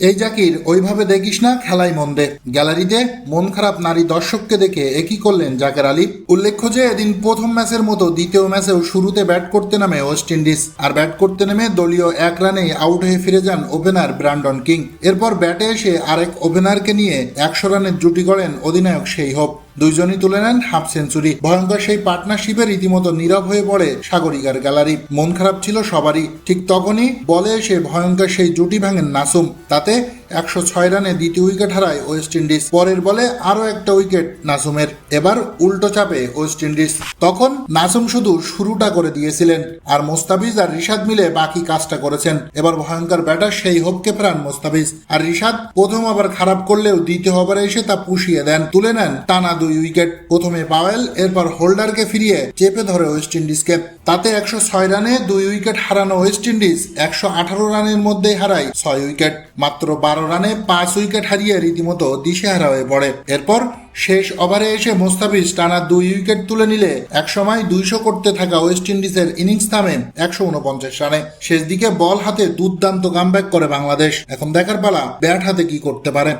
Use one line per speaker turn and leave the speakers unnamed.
এই জাকির, ওইভাবে দেখিস না খেলাই মন্দে। গ্যালারিতে মন খারাপ নারী দর্শককে দেখে একই করলেন জাকের আলী? উল্লেখ্য যে এদিন প্রথম ম্যাচের মতো দ্বিতীয় ম্যাচেও শুরুতে ব্যাট করতে নামে ওয়েস্ট ইন্ডিজ, আর ব্যাট করতে নেমে দলীয় এক রানেই আউট হয়ে ফিরে যান ওপেনার ব্র্যান্ডন কিং। এরপর ব্যাটে এসে আরেক ওপেনারকে নিয়ে একশো রানের জুটি গড়েন অধিনায়ক সেই হোপ। দুইজনই তুলে নেন হাফ সেঞ্চুরি। ভয়ঙ্কর সেই পার্টনারশিপের রীতিমতো নীরব হয়ে পড়ে সাগরিকার গ্যালারি। মন খারাপ ছিল সবারই। ঠিক তখনই বলে এসে ভয়ঙ্কর সেই জুটি ভাঙেন নাসুম। তাতে একশো ছয় রানে দ্বিতীয় উইকেট হারায় ওয়েস্ট ইন্ডিজ। পরের বলে আরও একটা উইকেট নাসুমের। এবার উল্টো চাপে ওয়েস্ট ইন্ডিজ। তখন নাসুম শুধু শুরুটা করে দিয়েছিলেন, আর মোস্তাফিজ আর রিশাদ মিলে বাকি কাজটা করেছেন। এবার ভয়ঙ্কর ব্যাটার সেই হোপকে ফেরান মোস্তাফিজ। আর রিশাদ প্রথম আবার খারাপ করলেও দ্বিতীয় ওভারে এসে তা পুষিয়ে দেন। তুলে নেন টানা দুই উইকেট। প্রথমে পাওয়েল, এরপর হোল্ডারকে ফিরিয়ে চেপে ধরে ওয়েস্ট ইন্ডিজকে। তাতে একশো ছয় রানে দুই উইকেট হারানো ওয়েস্ট ইন্ডিজ একশো আঠারো রানের মধ্যে হারায় ছয় উইকেট। মাত্র বারো রানে পাঁচ উইকেট হারিয়ে রীতিমতো দিশেহারা হয়ে পড়ে। এরপর শেষ ওভারে এসে মোস্তাফিজ টানা দুই উইকেট তুলে নিলে একসময় দুইশো করতে থাকা ওয়েস্ট ইন্ডিজের ইনিংস থামে একশো উনপঞ্চাশ রানে। শেষ দিকে বল হাতে দুর্দান্ত কামব্যাক করে বাংলাদেশ। এখন দেখার পালা ব্যাট হাতে কি করতে পারে।